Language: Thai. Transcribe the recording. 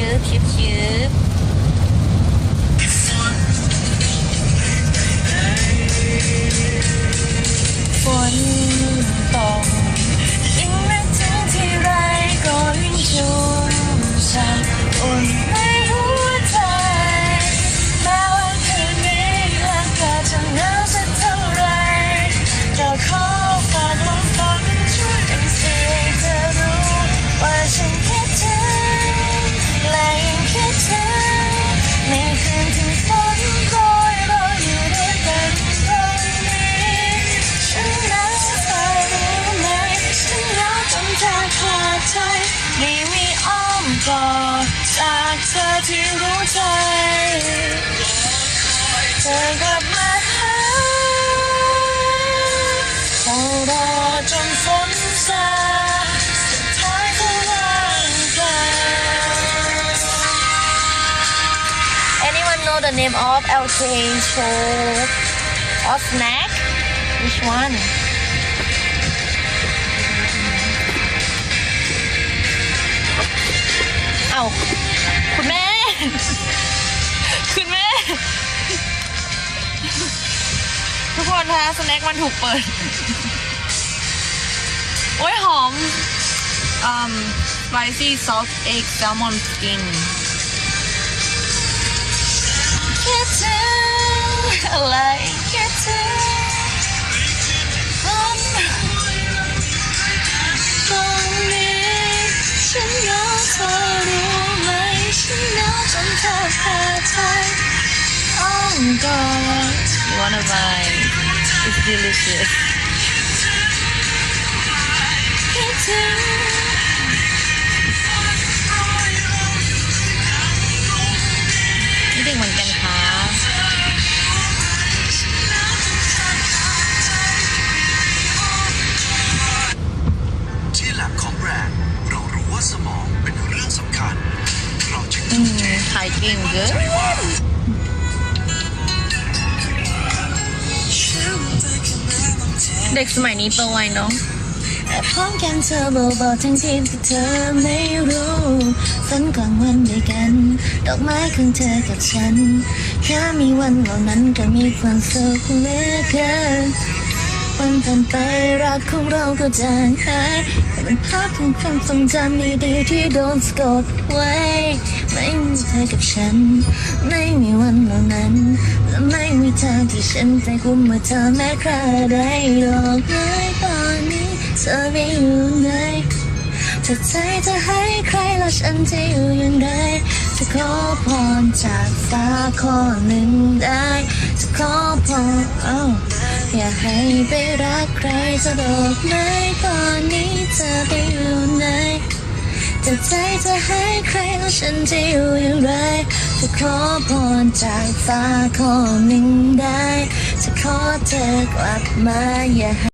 ยเลยชืบชื ยก็วางเปล่า Anyone know the name of LK show or snack? Which one? เอ้าคุณแม่ คนคะสแน็คมันถูกเปิด โอ้ยหอม um spicy salt egg salmon skin คิดถึงอะไรคิดถึงคนตรงนี้ฉันเหงาเธอรู้ไหมฉันเหงาจนแทบขาดใจ Oh God You wanna buy It's delicious คิดถึงนี่เด็กเหมือนกันค่ะที่หลักของแบรนด์เรารู้ว่าสมองเป็นเรื่องสำคัญ เราจึงอืมขายเก่งเกิน เด็กสมัยนี้โตไวเนาะแอบพร้อมกันเธอเบาๆทั้งที่ที่เธอไม่รู้ฝันกลางวันด้วยกัน ดอกไม้ของเธอกับฉัน แค่มีวันเหล่านั้นก็มีความสุขเหลือเกินวันผ่านไปรักของเราก็จางหายแต่เป็นภาพของความทรงจำดีๆที่โดนสะกดไว้ ไม่มีเธอกับฉัน ไม่มีวันเหล่านั้น ทางที่ฉันจะกุมว่าเธอแม้คราใดหรอกเลยตอนนี้เธอไม่อยู่ไหนถ้าใจจะให้ใครแล้วฉันจะอยู่อย่างไรจะขอพรจากฟ้าข้อหนึ่งได้ จะขอพรเอ้าอย่าให้ไปรักใครจะบอกไหมตอนนี้เธอไปอยู่ไหนแต่ใจจะให้ใครแล้วฉันจะอยู่อย่างไร ขอพรจากฟ้าขอหนึ่งได้ จะขอเธอกลับมาอย่า